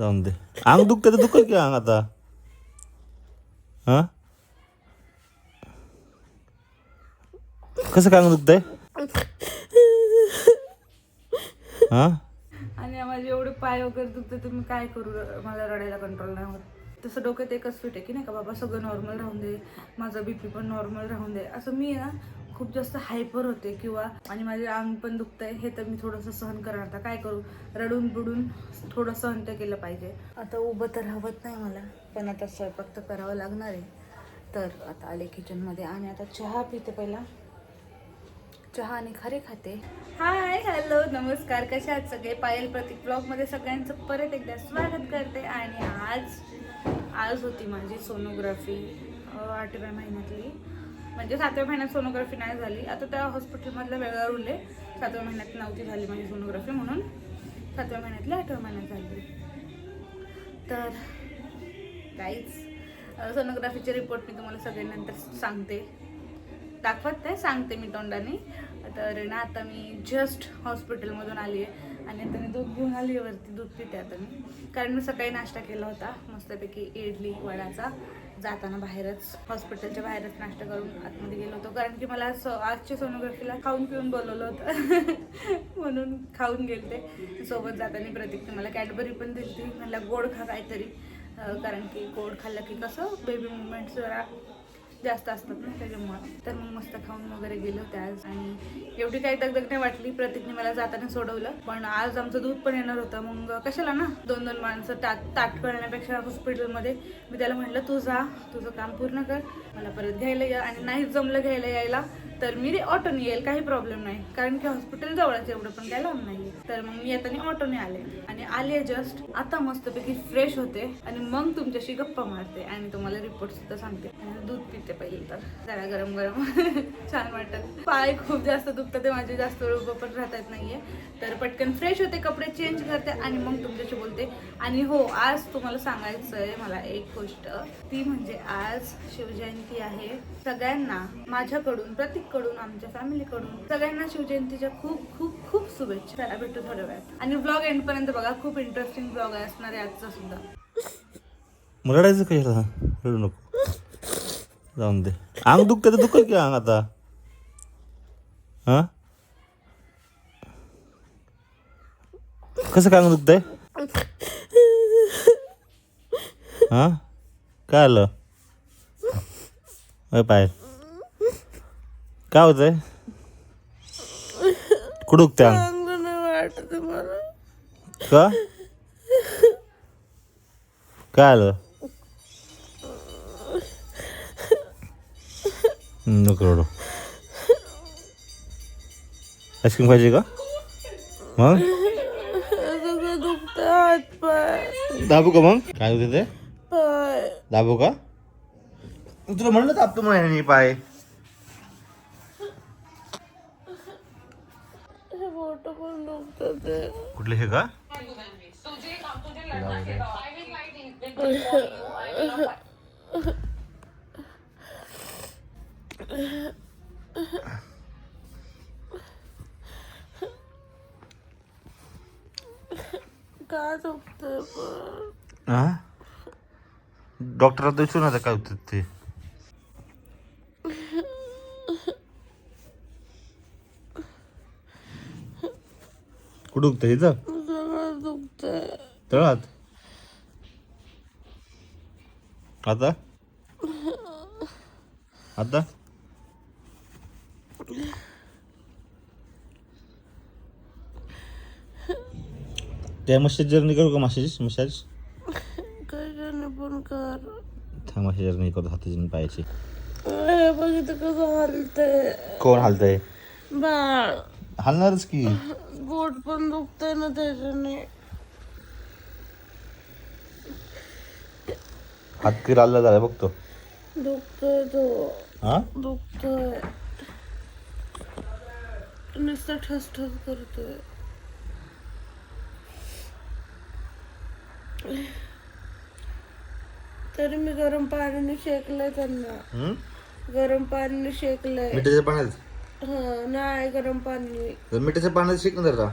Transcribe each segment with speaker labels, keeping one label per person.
Speaker 1: जाऊन दे. अंग दुखतं तर दुखल की अंग आता. हा? कसं काय अंग दुखतंय? हा?
Speaker 2: आणि माझे एवढे पाय वगैरे दुखते तुम्ही काय करू? मला रडायला कंट्रोल नाही होत. तसं डोक्यात एकच फिट आहे की नाही का बाबा सगळं नॉर्मल राहून दे माझा बीपी पण नॉर्मल राहून दे. असं मी ना खूप जास्त हायपर होते किंवा आणि माझे अंग पण दुखतंय हे तर मी थोडंसं सहन करणार. आता काय करू? रडून बुडून थोडं सहन तर केलं पाहिजे. आता उभं तर हवत नाही मला पण आता स्वयंपाक तर करावं लागणार आहे. तर आता आले किचनमध्ये आणि आता चहा पिते पहिला. चहा आणि खरे खाते. हाय हॅलो नमस्कार. कशा आहात सगळे? पायल प्रतीक ब्लॉगमध्ये सगळ्यांचं परत एकदा स्वागत करते आणि आज आज होती माझी सोनोग्राफी आठव्या महिन्यातली. म्हणजे सातव्या महिन्यात सोनोग्राफी नाही झाली. आता त्या हॉस्पिटलमधल्या वेळेवर उरले. सातव्या महिन्यात नव्हती झाली माझी सोनोग्राफी म्हणून. सातव्या महिन्यातली आठव्या महिन्यात झाली. तर काहीच सोनोग्राफीचे रिपोर्ट मी तुम्हाला सगळ्यांनंतर सांगते. दाखवत नाही सांगते मी तोंडाने. तर ना आता मी जस्ट हॉस्पिटलमधून आली आहे आणि आता मी दूध घेऊन आली आहे वरती दूध पिते आता मी. कारण मी सकाळी नाश्ता केला होता. मस्तपैकी इडली वडाचा. जाताना बाहेरच हॉस्पिटलच्या बाहेरच नाश्ता करून आतमध्ये गेलो होतो. कारण की मला स आजच्या सोनोग्राफीला खाऊन पिऊन बोलवलं होतं. म्हणून खाऊन गेलते. सोबत जाताना प्रतीकने मला कॅडबरी पण दिली मला गोड खा काहीतरी. कारण की गोड खाल्लं की कसं बेबी मुवमेंट्स जरा जास्त असतात ना त्याच्यामुळं. तर मग मस्त खाऊन वगैरे गेलो होते आज आणि एवढी काही दगदग नाही वाटली. प्रतीकने मला जाताना सोडवलं. पण आज आमचं दूध पण येणार होतं. मग कशाला ना? दोन दोन माणसं ताट ताट करण्यापेक्षा हॉस्पिटलमध्ये मी त्याला म्हटलं तू जा. तुझं काम पूर्ण कर. मला परत घ्यायला या. आणि नाही जमलं घ्यायला यायला तर मी ऑटोने येईल काही प्रॉब्लेम नाही. कारण की हॉस्पिटल जवळच एवढं पण काय लांब नाही तर मग मी येताना ऑटोने आले. आणि आले जस्ट आता मस्तपैकी फ्रेश होते. आणि मग तुमच्याशी गप्पा मारते आणि तुम्हाला रिपोर्ट सुद्धा सांगते. आणि दूध पिते पहिले तर. जरा गरम गरम. छान वाटत. पाय खूप जास्त दुखतात ते माझे जास्त वेळ उभं पण राहता येत नाहीये. तर पटकन फ्रेश होते कपडे चेंज करते आणि मग तुमच्याशी बोलते. आणि हो आज तुम्हाला सांगायचं आहे मला एक गोष्ट. ती म्हणजे आज शिवजयंती आहे. सगळ्यांना माझ्याकडून कडून आमच्या फॅमिलीकडून सगळ्यांना शिवजयंतीच्या खूप खूप खूप शुभेच्छा. चला भेटू थोड्या वेळात आणि ब्लॉग एंड पर्यंत बघा खूप इंटरेस्टिंग ब्लॉग आहे असणार आहे आजचा सुद्धा.
Speaker 1: रडायचं कशाला रडू नको. जाऊन दे. अंग दुखतं तर दुखल की अंग आता. हा? कसं काय अंग दुखतंय? हा? काय आलं? अय पाय काय होतंय? कुठं दुखतंय
Speaker 2: वाटत मला.
Speaker 1: का? काय आलं? नको रडू. आईस्क्रीम पाहिजे का? मग?
Speaker 2: दुखत हात पाय
Speaker 1: दाबू का मग? काय होते ते?
Speaker 2: पाय.
Speaker 1: दाबू का? तुला म्हणलं दाबतो म्हणे पाय. कुठले हे का? डॉक्टरला विचारून आता काय होतं ते. कुठं दुखतं इथं
Speaker 2: सगळं दुखतंय
Speaker 1: तळात? आता? आता? त्या मशाज जर्नी करू का मशाज मशाज
Speaker 2: कशाने पण कर.
Speaker 1: थांब मशाज जर्नी करतो हाताची पायाची.
Speaker 2: हे बघितलं कसं हलतंय.
Speaker 1: कोण हालतंय?
Speaker 2: बाळ.
Speaker 1: हालणारच की.
Speaker 2: गोट पण दुखतंय ना त्याच्याने.
Speaker 1: हात किराला झाला बघतो
Speaker 2: दुखतोय तो.
Speaker 1: हा?
Speaker 2: दुखतोय. नुसतं ठस ठस करतोय. तरी मी गरम पाण्याने शेकलंय त्यांना? गरम पाण्याने शेकलंय.
Speaker 1: मिठाच्या पाण्यात?
Speaker 2: नाही गरम पाणी
Speaker 1: जर मिठाच्या पाण्यात शिक ना जरा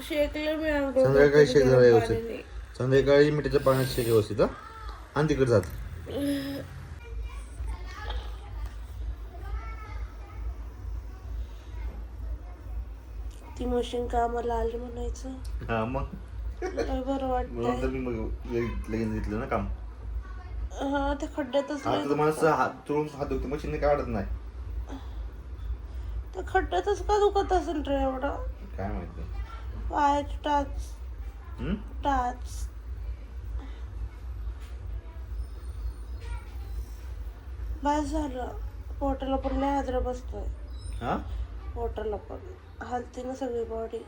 Speaker 2: शेकलं मी आंघोळ
Speaker 1: संध्याकाळी
Speaker 2: करताना
Speaker 1: शेक जरा
Speaker 2: गरम
Speaker 1: व्यवस्थित. संध्याकाळी मिठाच्या पाण्यात शेक व्यवस्थित हा? आणि तिकडे जात.
Speaker 3: ती मशीन कामाला आली म्हणायचं.
Speaker 1: हा मग?
Speaker 3: लय बरं
Speaker 1: म्हणून
Speaker 3: वाटतंय
Speaker 1: तर मी मग लगेच लगेच घेतलं ना काम.
Speaker 3: हा ते खड्ड्यातच लय
Speaker 1: तर माणसं हात चोळून हात दुखते मशीन काय वाटत नाही.
Speaker 3: त्या खड्ड्यातच का दुखत असेल रे एवढं?
Speaker 1: काय माहिती?
Speaker 3: पायाची टाच
Speaker 1: हम्म?
Speaker 3: टाच बस झालं. पोटाला पण लय हादरा बसतोय.
Speaker 1: हा?
Speaker 3: पोटाला पण. हलती ना सगळी बॉडी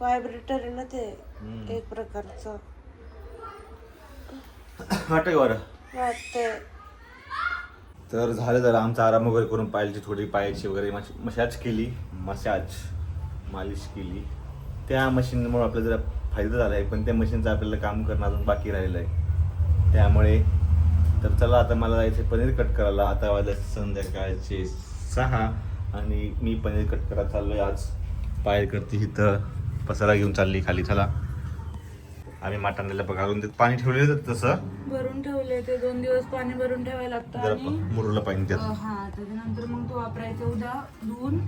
Speaker 3: व्हायब्रेटर आहे ना ते
Speaker 1: हम्म.
Speaker 3: एक प्रकारचं.
Speaker 1: वाटतं का बरं?
Speaker 3: वाटतंय.
Speaker 1: तर झालं जरा आमचा आराम वगैरे करून पायाची थोडी पायाची वगैरे मशाज केली. मसाज मालिश केली. त्या मशीनमुळे आपलं जरा फायदा झाला आहे पण त्या मशीनचं आपल्याला काम करणं अजून बाकी राहिलं आहे. त्यामुळे तर चला आता मला जायचं पनीर कट करायला. आता वाजले संध्याकाळचे सहा आणि मी पनीर कट करायला चाललो आहे आज. पायल करते इथं. पसारा घेऊन चालली खाली. चला. आम्ही माटांना घालून देत पाणी ठेवलेलं तसं.
Speaker 2: भरून ठेवले ते दोन दिवस पाणी भरून ठेवायला लागतं
Speaker 1: जरा
Speaker 2: आणि
Speaker 1: मुरलं पाणी
Speaker 2: अ,
Speaker 1: त्यात
Speaker 2: हा त्याच्यानंतर मग तो वापरायचा उद्या धुवून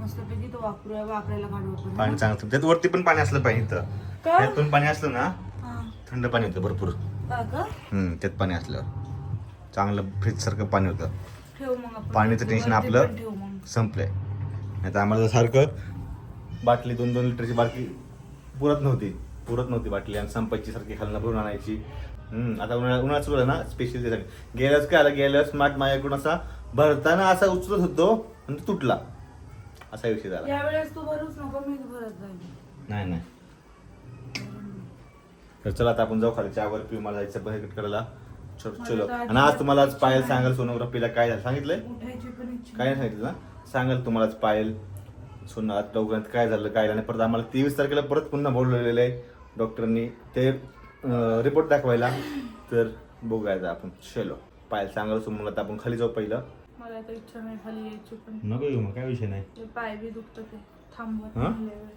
Speaker 2: मस्तपैकी तो वापरूया वापरायला काढू आपण.
Speaker 1: पाणी चांगलं त्यात वरती पण पाणी असलं पाहिजे इथं.
Speaker 2: का?
Speaker 1: त्यात पण पाणी असलं ना
Speaker 2: हा.
Speaker 1: थंड पाणी होतं भरपूर.
Speaker 2: का?
Speaker 1: हम्म, त्यात पाणी असल्यावर. चांगलं फ्रीज सारखं पाणी होतं.
Speaker 2: ठेव मग आपण.
Speaker 1: पाण्याचं टेन्शन
Speaker 2: वरती
Speaker 1: आपलं
Speaker 2: पण ठेवू मग.
Speaker 1: संपलंय. नाही तर आम्हाला सारखं बाटली दोन दोन लिटरची बाटली पुरत नव्हती. पुरत नव्हती बाटली आणि संपायची सारखी खालनं भरून आणायची. आता उन्हाळा उन्हाळा सुरू ना स्पेशल त्यासाठी गेल्यास काय आलं? गेल्यास माठ माझ्याकडून असा भरताना असा उचलत होतो आणि तो तुटला. असा विषय झाला.
Speaker 2: यावेळेस तू भरूच नको मी भरत जाईल
Speaker 1: नाही नाही. तर चला आता आपण जाऊ खाली. चहावर पिऊ मला जायचं पण कट करायला चल- आणि आज तुम्हाला आज पायल सांगाल सोनोग्राफीला काय झालं? सांगितलंय?
Speaker 2: उठायची पण इच्छा
Speaker 1: काय नाही. सांगितलं ना? सांगाल तुम्हाला पायल. सोनं आज काय झालं काय झालं? परत आम्हाला तेवीस तारखेला परत पुन्हा बोलवलेलं आहे. डॉक्टरनी ते रिपोर्ट दाखवायला. तर बघायचं आपण. चलो पायल सांगाल सोमला तर आपण खाली जाऊ पहिलं.
Speaker 2: मला इच्छा नाही खाली यायची पण
Speaker 1: नको येऊ मग काय विषय नाही.
Speaker 2: ते पाय बी दुखत ते. थांबवत
Speaker 1: हा?
Speaker 2: नाही लय वेळ.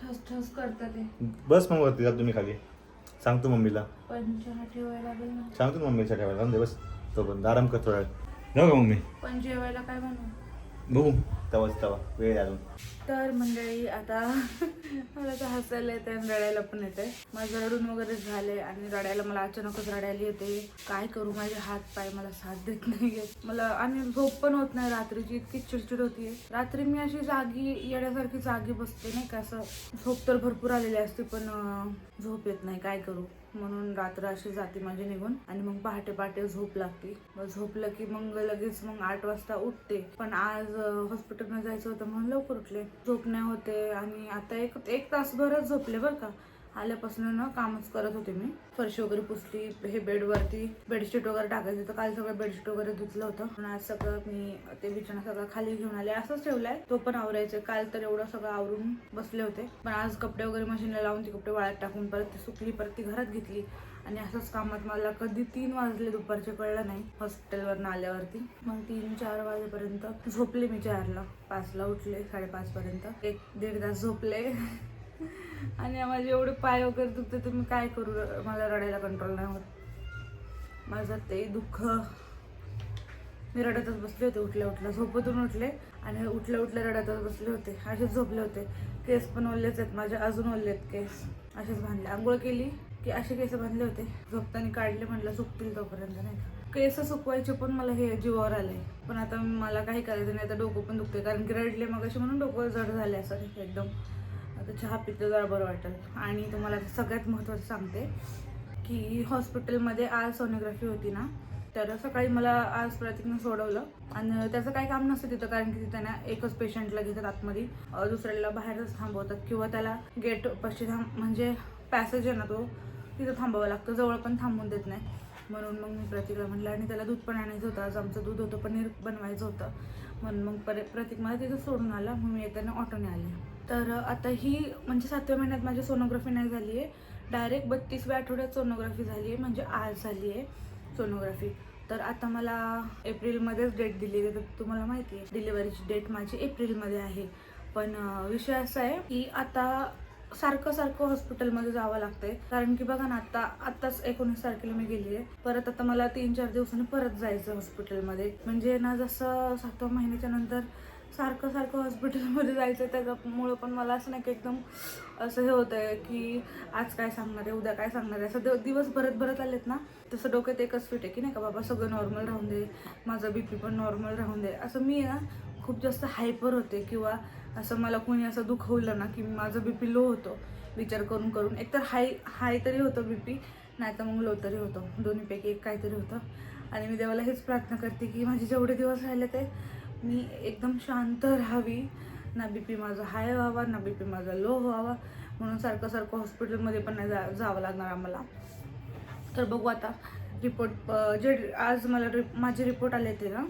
Speaker 2: ठस ठस करतात ते.
Speaker 1: बस मग वरती जा तुम्ही खाली. सांगतो मम्मीला.
Speaker 2: पण चहा ठेवायला लागेल ना.
Speaker 1: सांगतो ना मम्मीच्या ठेवायला. दे बस. तोपर्यंत आराम कर थोडा वेळ. जाऊ का मम्मी?
Speaker 2: पण जेवायला काय बनवू?
Speaker 1: बघू. तवाच तवा. वेळ अजून.
Speaker 2: तर मंडळी आता मला तर हसायला येते आणि रडायला पण येते माझं रडून वगैरे झाले आणि रडायला मला अचानकच रडायला येते काय करू? माझे हात पाय मला साथ देत नाहीये. मला आणि झोप पण होत नाही रात्रीची. इतकी चिडचिड होतीये. रात्री मी अशी जागी येण्यासारखी जागी बसते नाही का? असं झोप तर भरपूर आलेली असते पण झोप येत नाही. काय करू? म्हणून रात्र अशी जाते माझी निघून. आणि मग पहाटे पहाटे झोप लागते. मग झोपलं की मग लगेच मग आठ वाजता उठते. पण आज हॉस्पिटलमध्ये जायचं होतं म्हणून लवकर उठले. झोप नाही होते. आणि आता एक एक तासभरच झोपले बरं का. आल्यापासून ना कामच करत होते मी. फरशी वगैरे पुसली हे बेडवरती बेडशीट वगैरे टाकायचं होतं. काल सगळं बेडशीट वगैरे धुतलं होतं. पण आज सगळं मी ते बिछाना सगळं खाली घेऊन आले. असंच ठेवलंय. तो पण आवरायचं. काल तर एवढं सगळं आवरून बसले होते. पण आज कपडे वगैरे मशीनला लावून ती कपडे वाळत टाकून परत ती सुकली परत ती घरात घेतली. आणि असंच कामात मला कधी तीन वाजले दुपारचे कळलं नाही. हॉस्पिटलवरनं आल्यावरती. मग तीन चार वाजेपर्यंत झोपले मी चारला. पाचला उठले साडेपाच पर्यंत एक दीड तास झोपले. आणि माझे एवढे पाय वगैरे दुखते तर मी काय करू? मला रडायला कंट्रोल नाही होत. माझं ते दुःख. मी रडतच बसले होते उठल्या उठल्या. झोपतून उठले आणि उठल्या उठल्या रडतच बसले होते. असेच झोपले होते. केस पण ओल्लेच आहेत माझे अजून ओल्ले आहेत केस. असेच बांधले आंघोळ केली की असे केस बांधले होते. झोपताना काढले म्हटलं सुकतील तोपर्यंत नाही का? केस सुकवायचे पण मला हे जीवावर आले पण आता मला काही करायचं नाही आता डोकं पण दुखते कारण की रडले मग असे म्हणून डोकं जड झाले असं एकदम. चहा पितं जरा बरं वाटेल. आणि तुम्हाला सगळ्यात महत्त्वाचं सांगते की हॉस्पिटलमध्ये आज सोनोग्राफी होती ना तर सकाळी मला आज प्रतीकनं सोडवलं. आणि त्याचं काही काम नसतं तिथं कारण की तिथं ना एकच पेशंटला घेतात आतमध्ये. दुसऱ्याला बाहेरच थांबवतात किंवा त्याला गेट पशी थांब म्हणजे पॅसेज आहे ना तो तिथं थांबावं लागतं. जवळ पण थांबून देत नाही. म्हणून मग मी प्रतीकला म्हटलं आणि त्याला दूध पण आणायचं होतं. आज आमचं दूध होतं पनीर बनवायचं होतं. म्हणून मग परे प्रतीक मला तिथं सोडून आला. मग मी येताना ऑटोने आले. तर आता ही म्हणजे सातव्या महिन्यात माझी सोनोग्राफी नाही झाली आहे डायरेक्ट बत्तीसव्या आठवड्यात सोनोग्राफी झाली आहे म्हणजे आज झाली आहे सोनोग्राफी. तर आता मला एप्रिलमध्येच डेट दिली आहे. तर तुम्हाला माहिती आहे डिलिव्हरीची डेट माझी एप्रिलमध्ये आहे. पण विषय असा आहे की आता सारखं सारखं हॉस्पिटलमध्ये जावं लागतंय. कारण की बघा ना आता आत्ताच एकोणीस तारखेला मी गेली आहे. परत आता मला तीन चार दिवसांनी परत जायचं हॉस्पिटलमध्ये. म्हणजे ना जसं सातव्या महिन्याच्या नंतर सारखं सारखं हॉस्पिटलमध्ये जायचं त्याच्यामुळं पण मला असं नाही की एकदम असं हे होतं आहे की आज काय सांगणार आहे उद्या काय सांगणार आहे. असं दिवस भरत भरत आलेत ना तसं डोक्यात एकच फिट आहे की नाही का बाबा सगळं नॉर्मल राहून दे माझं बी पी पण नॉर्मल राहून दे. असं मी ना खूप जास्त हायपर होते किंवा असं मला कोणी असं दुखवलं ना की माझं बी पी लो होतो. विचार करून करून. एकतर हाय हाय तरी होतं बी पी नाही तर मग लो तरी होतं. दोन्हीपैकी एक काहीतरी होतं. आणि मी देवाला हेच प्रार्थना करते की माझे जेवढे दिवस राहिले ते मी एकदम शांत राहावी. ना बी पी माझा हाय व्हावा ना बी पी माझा लो व्हावा. म्हणून सारखं सारखं हॉस्पिटलमध्ये पण नाही जा जावं लागणार आम्हाला. तर बघू आता रिपोर्ट जे आज मला रि माझे रिपोर्ट आले ते ना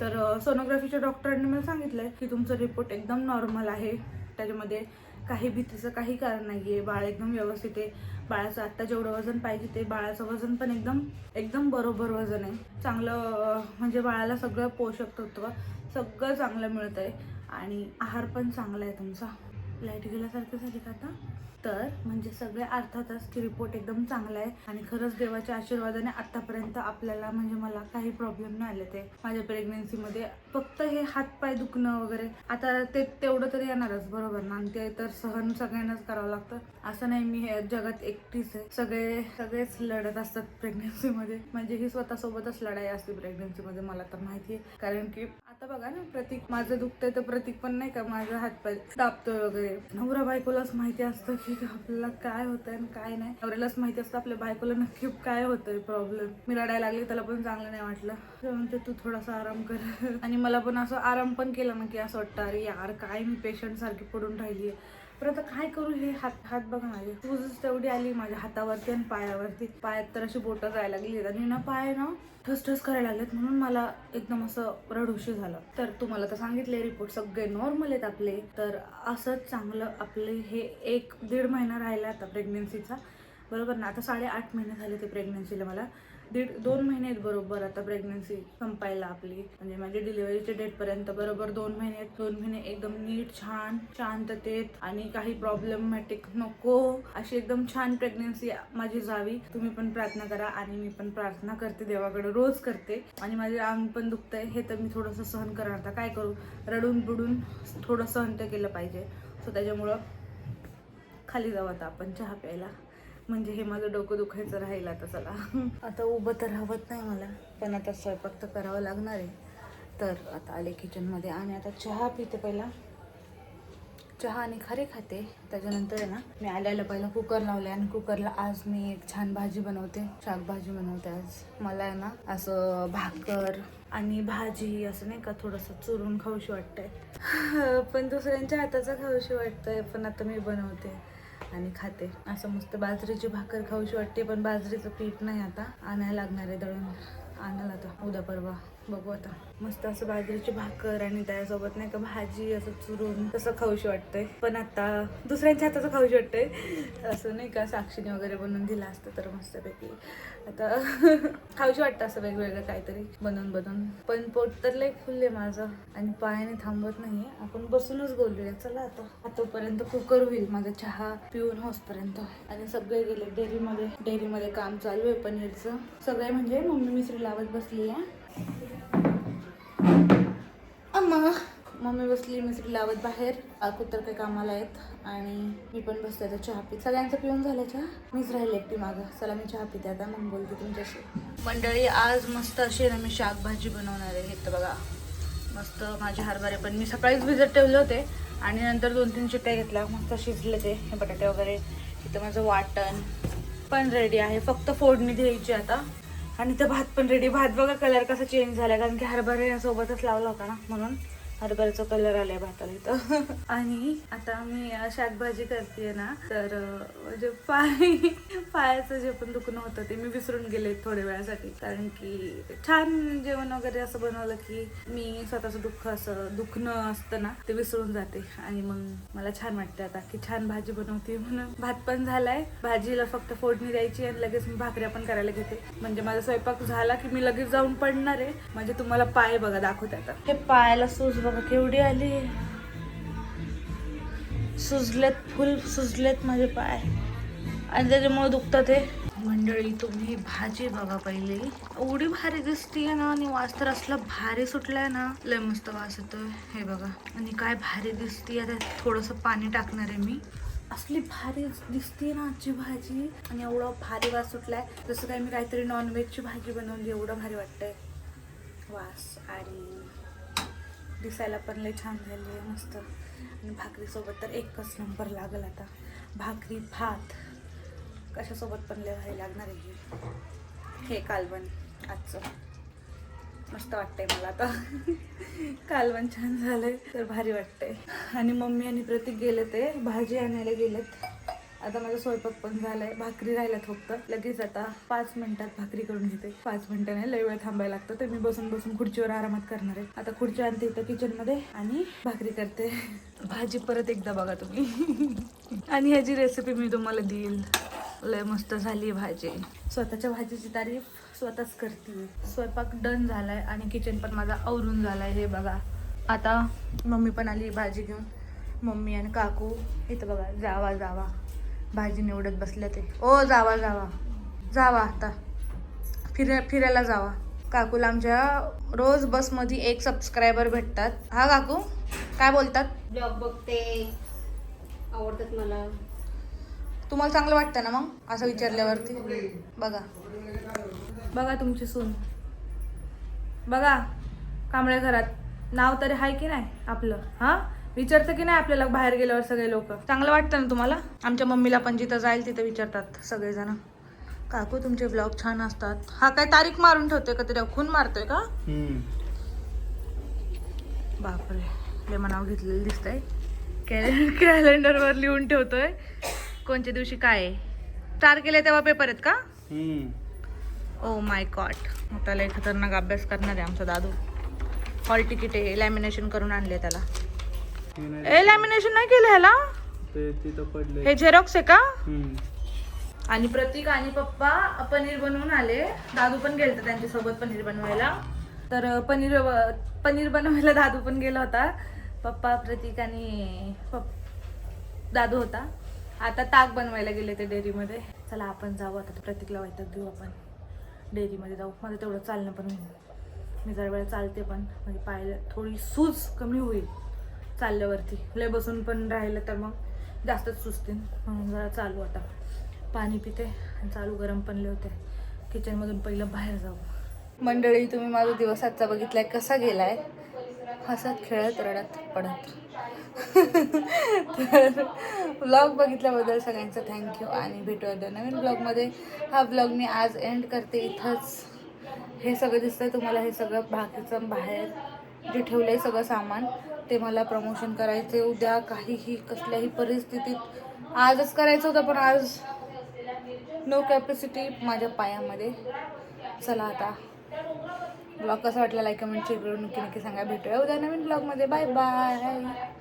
Speaker 2: तर सोनोग्राफीच्या डॉक्टरांनी मला सांगितलं आहे की तुमचा रिपोर्ट एकदम नॉर्मल आहे. त्याच्यामध्ये काही भीतीचं काही कारण नाही आहे बाळ एकदम व्यवस्थित आहे. बाळाचं आत्ता जेवढं वजन पाहिजे ते बाळाचं वजन पण एकदम एकदम बरोबर वजन आहे. चांगलं म्हणजे बाळाला सगळं पोषक तत्व सगळं चांगलं मिळतं आहे आणि आहार पण चांगला आहे तुमचा. लाइट गेल्यासारखं झाली का आता? तर म्हणजे सगळे अर्थातच की रिपोर्ट एकदम चांगला आहे. आणि खरंच देवाच्या आशीर्वादाने आतापर्यंत आपल्याला म्हणजे मला काही प्रॉब्लेम नाही आले ते. माझ्या प्रेग्नेन्सीमध्ये फक्त हे हातपाय दुखणं वगैरे. आता ते तेवढं तरी येणारच बरोबर ना? आणि ते तर सहन सगळ्यांनाच करावं लागतं. असं नाही मी हे जगात एकटीच आहे. सगळे सगळेच लढत असतात प्रेग्नेन्सीमध्ये म्हणजे ही स्वतःसोबतच लढाई असते प्रेग्नेन्सीमध्ये मला तर माहिती आहे. कारण की आता बघा ना प्रतीक माझं दुखतंय तर प्रतीक पण नाही का? माझा हातपाय दाबतोय वगैरे. नवरा बायकोलाच माहिती असतं की आपल्याला काय होतंय आणि काय नाही. नवऱ्यालाच माहिती असतं आपल्या बायकोला नक्की काय होतंय प्रॉब्लेम मी रडायला लागली त्याला पण चांगलं नाही वाटलं. तर म्हणते तू थोडासा आराम कर. आणि मला पण असं आराम पण केला ना की असं वाटतं अरे यार काय मी पेशंट सारखी पडून राहिली पण आता काय करू हे हात हात बघा माझे तूच तेवढी आली माझ्या हातावरती आणि पायावरती. पायात तर अशी बोटं जायला लागली आणि ना पाय ना ठस ठस करायला लागलेत म्हणून मला एकदम असं रडूशी झालं. तर तुम्हाला तर सांगितले रिपोर्ट सगळे नॉर्मल आहेत आपले. तर असंच चांगलं आपले हे एक दीड महिना राहिला आता प्रेग्नेन्सीचा बरोबर ना? आता साडेआठ महिने झाले ते प्रेग्नेन्सीला मला. दीड दोन महिने आहेत बरोबर आता प्रेग्नन्सी संपायला आपली. म्हणजे माझी डिलिव्हरीच्या डेटपर्यंत बरोबर दोन महिने आहेत. दोन महिने एकदम नीट छान शांततेत आणि काही प्रॉब्लेमॅटिक नको. अशी एकदम छान प्रेग्नन्सी माझी जावी. तुम्ही पण प्रार्थना करा आणि मी पण प्रार्थना करते देवाकडे. रोज करते. आणि माझे अंग पण दुखतंय. हे तर मी थोडंसं सहन करणार. आता काय करू? रडून बुडून थोडं सहन तर केलं पाहिजे. सो त्याच्यामुळं खाली जाऊ आता आपण चहा प्यायला. म्हणजे हे माझं डोकं दुखायचं राहील आता चला. आता उभं तर हवत नाही मला पण आता स्वयंपाक तर करावं लागणार आहे. तर आता आले किचनमध्ये आणि आता चहा पिते पहिला. चहा आणि खारी खाते त्याच्यानंतर आहे ना मी आल्याला पहिला कुकर लावले आणि कुकरला आज मी एक छान भाजी बनवते शाकभाजी बनवते आज. मला आहे ना असं भाकर आणि भाजी असं नाही का थोडंसं चुरून खाऊशी वाटतंय. पण दुसऱ्यांच्या हाताचं खाऊशी वाटतंय पण आता मी बनवते. आणि खाते. असं मस्त बाजरीची भाकर खाऊशी वाटते पण बाजरीचं पीठ नाही आता. आणायला लागणार आहे दळून. आणायला आता. उद्या परवा. बघू आता. मस्त असं बाजरीची भाकर आणि त्यासोबत नाही का भाजी असं चुरून तसं खाऊशी वाटतंय. पण आता दुसऱ्यांच्या हाताचं खाऊशी वाटतंय. असं नाही का साक्षीने वगैरे बनवून दिलं असतं तर मस्तपैकी. आता खाऊशी वाटतं असं वेगवेगळं काहीतरी बनवून बनवून. पण पोट तर लई फुलले माझं आणि पायाने थांबत नाही आपण बसूनच बोलूया. चला आता. आतापर्यंत कुकर होईल. माझा चहा पिऊन होसपर्यंत. आणि सगळे गेले. डेअरीमध्ये डेअरीमध्ये काम चालू आहे पनीरचं. सगळे म्हणजे मम्मी मिसरी लावत बसली आहे मग मम्मी बसली मिसरी लावत बाहेर. कुत्र काही कामाला आहेत. आणि मी पण बसते आता चहा पीत सगळ्यांचं पिऊन झालं चहा? मीच राहिले एकटी मागं. चला मी चहा पिते आता. मग बोलते तुमच्याशी. मंडळी आज मस्त अशी ना मी शाकभाजी बनवणार आहे. हे तर बघा. मस्त माझे हरभरे पण. मी सकाळीच भिजत ठेवले होते. आणि नंतर दोन तीन चिट्ट्या घेतल्या. मस्त शिजले ते. हे बटाटे वगैरे. इथं माझं वाटण. पण रेडी आहे. फक्त फोडणी द्यायची आता. आणि तर भात पण रेडी भात बघा कलर कसा चेंज झाला कारण की हरभरे सोबतच लावला होता ना म्हणून. हरभऱ्याचा कलर आलाय भाताला इथं. आणि आता मी शाकभाजी करते ना तर म्हणजे पाय पायाचं जे पण दुखणं होतं ते मी विसरून गेले थोड्या वेळासाठी. कारण की छान जेवण वगैरे असं बनवलं की मी स्वतःचं दुःख असं दुखणं असतं ना ते विसरून जाते. आणि मग मला छान वाटतं आता की छान भाजी बनवते म्हणून. भात पण झालाय. भाजीला फक्त फोडणी द्यायची आणि लगेच मी भाकऱ्या पण करायला घेते. म्हणजे माझा स्वयंपाक झाला की मी लगेच जाऊन पडणार आहे. म्हणजे तुम्हाला पाय बघा दाखवते आता. हे पायाला सूज बघा केवढी आली? सुजलेत फुल सुजलेत माझे पाय. आणि त्याच्यामुळे दुखतात ते मंडळी तुम्ही भाजी बघा पहिले. एवढी भारी दिसतीये ना आणि वास तर असला भारी सुटलाय ना. लय मस्त वास येतोय. हे बघा. आणि काय भारी दिसतीये त्यात थोडंसं पाणी टाकणार आहे मी. असली भारी दिसतीये ना आजची भाजी. आणि एवढा भारी वास सुटलाय. जसं काय मी काहीतरी नॉनव्हेजची भाजी बनवली एवढं भारी वाटतंय. वास आणि दिसायला पण लय छान झाली आहे मस्त. आणि भाकरीसोबत तर एकच नंबर लागल आता. भाकरी भात कशासोबत पण लय भारी लागणार आहे हे कालवण आजचं. मस्त वाटतंय मला आता. कालवण छान झालंय तर भारी वाटतंय. आणि मम्मी आणि प्रतीक गेले ते भाजी आणायला गेलेत. आता माझा स्वयंपाक पण झालाय. भाकरी राहिल्यात फक्त. लगेच आता पाच मिनिटात भाकरी करून घेते. पाच मिनिटाने नाही लय वेळ थांबायला लागतं. तर मी बसून बसून खुर्चीवर आरामात करणार आहे. आता खुर्ची आणते इथं किचनमध्ये आणि भाकरी करते. भाजी परत एकदा बघा तुम्ही. आणि ह्याची रेसिपी मी तुम्हाला देईल. लय मस्त झाली भाजी. स्वतःच्या भाजीची तारीफ स्वतःच करते स्वयंपाक डन झालाय आणि किचन पण माझा आवरून झालाय. हे बघा. आता मम्मी पण आली भाजी घेऊन. मम्मी आणि काकू. इथं बघा जावा जावा. भाजी निवडत बसले ते. ओ जावा जावा. जावा आता. फिर फिरायला जावा. काकूला आमच्या रोज बसमध्ये एक सबस्क्रायबर भेटतात. हा काकू? काय बोलतात?
Speaker 4: ब्लॉग बघते. आवडतात मला.
Speaker 2: तुम्हाला चांगलं वाटतं ना मग? असं विचारल्यावरती. बघा. बघा तुमची सून. बघा कांबळ्या घरात. नाव तरी आहे की नाही आपलं? हा? विचारतं की नाही आपल्याला बाहेर गेल्यावर सगळे लोक? चांगलं वाटतं ना तुम्हाला? आमच्या मम्मीला पण जिथं जाईल तिथं विचारतात सगळेजण. काकू तुमचे ब्लॉग छान असतात. हा काय तारीख मारून ठेवतोय का तरी? खून मारतोय का? बापरे. लय नाव घेतलेलं दिसतंय. कॅलेंडर कॅलेंडरवर लिहून ठेवतोय. कोणत्या दिवशी काय आहे? चार केले तेव्हा पेपर आहेत का? ओ माय गॉड आता लय खतरनाक अभ्यास करणार आहे आमचा दादू. हॉल तिकीट आहे लॅमिनेशन करून आणले त्याला. ए लॅमिनेशन नाही केलं ह्याला?
Speaker 5: ते तिथं पडले
Speaker 2: हे झेरॉक्स आहे का. आणि प्रतीक आणि पप्पा पनीर बनवून आले. दादू पण गेलता त्यांच्यासोबत पनीर बनवायला. तर पनीर पनीर बनवायला दादू पण गेला होता. पप्पा प्रतीक आणि पप दादू होता. आता ताक बनवायला गेले ते डेअरीमध्ये. चला आपण जाऊ. आता प्रतीकला वैताग देऊ आपण. डेअरीमध्ये जाऊ. मला तेवढं चालणं पण होईल. मी जरा वेळ चालते पण. म्हणजे पाय थोडी सूज कमी होईल. चालल्यावरती. लय बसून पण राहिलं तर मग जास्तच सुचते म्हणून जरा चालू आता. पाणी पिते आणि चालू गरम पण लय होते. किचनमधून पहिलं बाहेर जाऊ मंडळी तुम्ही माझा दिवस आजचा बघितलाय कसा गेलाय? हसत खेळत रडत पडत. तर ब्लॉग बघितल्याबद्दल सगळ्यांचं थँक्यू आणि भेटूया आता नवीन ब्लॉगमध्ये हा ब्लॉग मी आज एंड करते इथंच. हे सगळं दिसतंय तुम्हाला हे सगळं बाकीचं बाहेर जे ठेवलं आहे सगळं सामान ते मला प्रमोशन करायचे. उद्या काहीही कसल्याही परिस्थितीत आजच करायचं होतं पण आज नो कॅपॅसिटी माझ्या पायामध्ये. चला आता. ब्लॉग कसा वाटला लाईक कमेंट शेअर करून नक्की नक्की सांगा. भेटूया उद्या नवीन ब्लॉगमध्ये बाय बाय